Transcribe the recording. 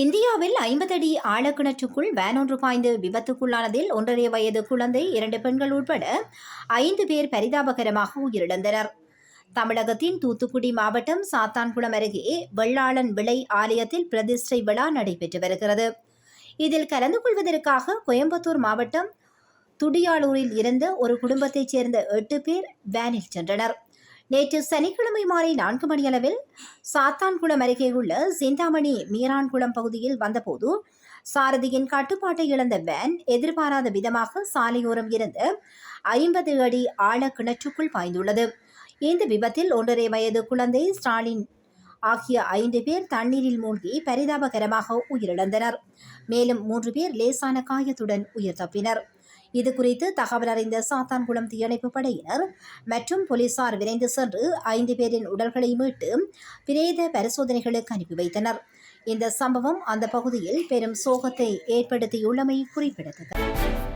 இந்தியாவில் ஐம்பது அடி ஆழக்கிணற்றுக்குள் வேன் ஒன்று பாய்ந்து விபத்துக்குள்ளானதில் ஒன்றரை வயது குழந்தை இரண்டு பெண்கள் உட்பட ஐந்து பேர் பரிதாபகரமாக உயிரிழந்தனர். தமிழகத்தின் தூத்துக்குடி மாவட்டம் சாத்தான்குளம் அருகே வெள்ளாளன் விளை ஆலயத்தில் பிரதிஷ்டை விழா நடைபெற்று வருகிறது. இதில் கலந்து கொள்வதற்காக கோயம்புத்தூர் மாவட்டம் துடியாளூரில் இருந்த ஒரு குடும்பத்தைச் சேர்ந்த எட்டு பேர் வேனில் சென்றனர். நேற்று சனிக்கிழமை மாலை நான்கு மணியளவில் சாத்தான்குளம் அருகே உள்ள சிந்தாமணி மீரான்குளம் பகுதியில் வந்தபோது சாரதியின் கட்டுப்பாட்டை இழந்த வேன் எதிர்பாராத விதமாக சாலையோரம் இருந்து ஐம்பது அடி ஆழ கிணற்றுக்குள் பாய்ந்துள்ளது. இந்த விபத்தில் ஒன்றரை வயது குழந்தை ஸ்டாலின் ஆகிய ஐந்து பேர் தண்ணீரில் மூழ்கி பரிதாபகரமாக உயிரிழந்தனர். மேலும் மூன்று பேர் லேசான காயத்துடன் உயிர் தப்பினர். இது குறித்து தகவல் அறிந்த சாத்தான்குளம் தீயணைப்பு படையினர் மற்றும் போலீசார் விரைந்து சென்று ஐந்து பேரின் உடல்களை மீட்டு பிரேத பரிசோதனைகளுக்கு அனுப்பி வைத்தனர். இந்த சம்பவம் அந்த பகுதியில் பெரும் சோகத்தை ஏற்படுத்தியுள்ளமை குறிப்பிடத்தக்கது.